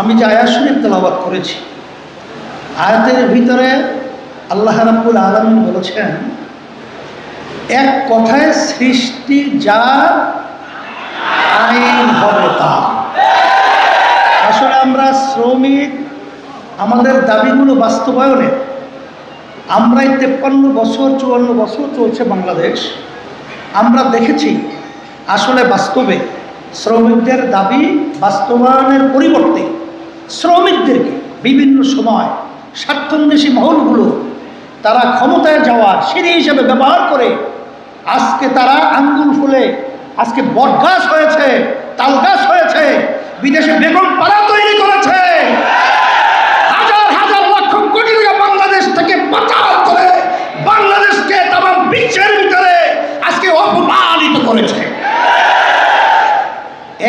আমি যে আয়াত শরীফ তেলাবাদ করেছি, আয়াতের ভিতরে আল্লাহ রাব্বুল আলমী বলেছেন, এক কথায় সৃষ্টি যা আইন হবে তা আসলে আমরা শ্রমিক, আমাদের দাবিগুলো বাস্তবায়নে আমরা এই তেপ্পান্ন বছর, চুয়ান্ন বছর চলছে বাংলাদেশ। আমরা দেখেছি, আসলে বাস্তবে শ্রমিকদের দাবি বাস্তবায়নের পরিবর্তে শ্রমিকদেরকে বিভিন্ন সময় স্বার্থন্বেষী মহলগুলো তারা ক্ষমতায় যাওয়ার সিঁড়ি হিসেবে ব্যবহার করে আজকে তারা আঙ্গুল ফুলে, আজকে বটগাছ হয়েছে, তালগাছ হয়েছে, বিদেশে বেগম পাড়া তৈরি করেছে। হাজার হাজার লক্ষ কোটি টাকা বাংলাদেশ থেকে পাচার করে বাংলাদেশকে তাম বিশ্বের ভিতরে আজকে অপমানিত করেছে।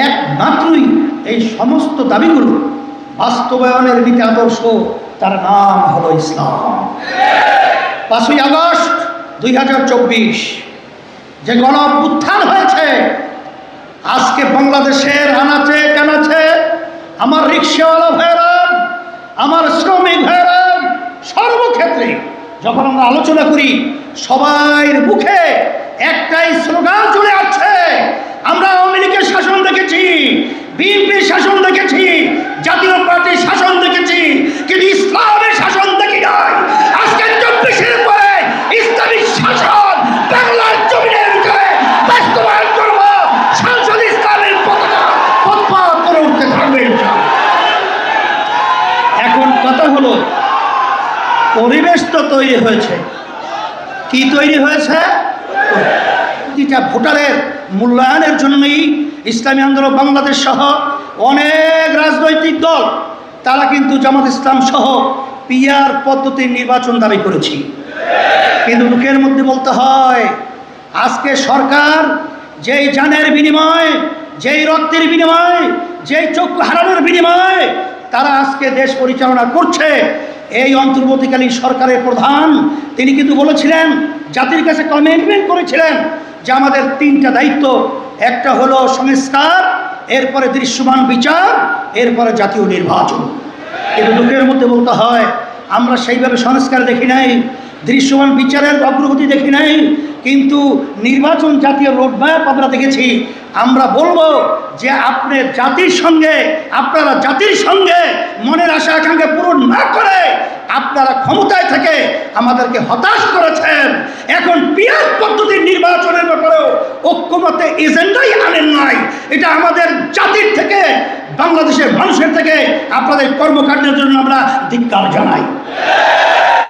একমাত্রই এই সমস্ত দাবিগুলো বাস্তবায়নের নীতি আদর্শ, তার নাম হলো ইসলাম। পাঁচই আগস্ট দুই হাজার চব্বিশ, যে গণ অভ্যুত্থান হয়েছে, আজকে বাংলাদেশের আনাচে কানাচে আমার রিক্সাওয়ালা ভাইরা আমার শ্রমিক ভাইরা সর্বক্ষেত্রে যখন আমরা আলোচনা করি, সবাইয়ের মুখে একটাই স্লোগান চলে আসছে, আমরা পরিবেশ তো তৈরি হয়েছে। কি তৈরি হয়েছে? প্রতিটা ভোটারের মূল্যায়নের জন্যই ইসলামী আন্দোলন বাংলাদেশ সহ অনেক রাজনৈতিক দল, তারা কিন্তু জামাত ইসলাম সহ পিয়ার পদ্ধতির নির্বাচন দাবি করেছি। কিন্তু লোকের মধ্যে বলতে হয়, আজকে সরকার যেই জানের বিনিময়, যেই রক্তের বিনিময়, যেই চক্ষু হারানোর বিনিময় তারা আজকে দেশ পরিচালনা করছে। এই অন্তর্বর্তীকালীন সরকারের প্রধান, তিনি কিন্তু বলেছিলেন, জাতির কাছে কমিটমেন্ট করেছিলেন যে আমাদের তিনটা দায়িত্ব, একটা হলো সংস্কার, এরপরে দৃশ্যমান বিচার, এরপরে জাতীয় নির্বাচন। কিন্তু দুঃখের মধ্যে বলতে হয়, আমরা সেইভাবে সংস্কার দেখি নাই, দৃশ্যমান বিচারের অগ্রগতি দেখি নাই, কিন্তু নির্বাচন জাতীয় রোডম্যাপ আমরা দেখেছি। আমরা বলব যে আপনি জাতির সঙ্গে, আপনারা জাতির সঙ্গে মনের আশা আকাঙ্ক্ষা পূরণ আপনারা ক্ষমতায় থেকে আমাদেরকে হতাশ করেছেন। এখন পিয়ার পদ্ধতির নির্বাচনের ব্যাপারেও ঐক্যমতে এজেন্ডাই আনেন নাই। এটা আমাদের জাতির থেকে, বাংলাদেশের মানুষের থেকে আপনাদের কর্মকাণ্ডের জন্য আমরা ধিক্কার জানাই।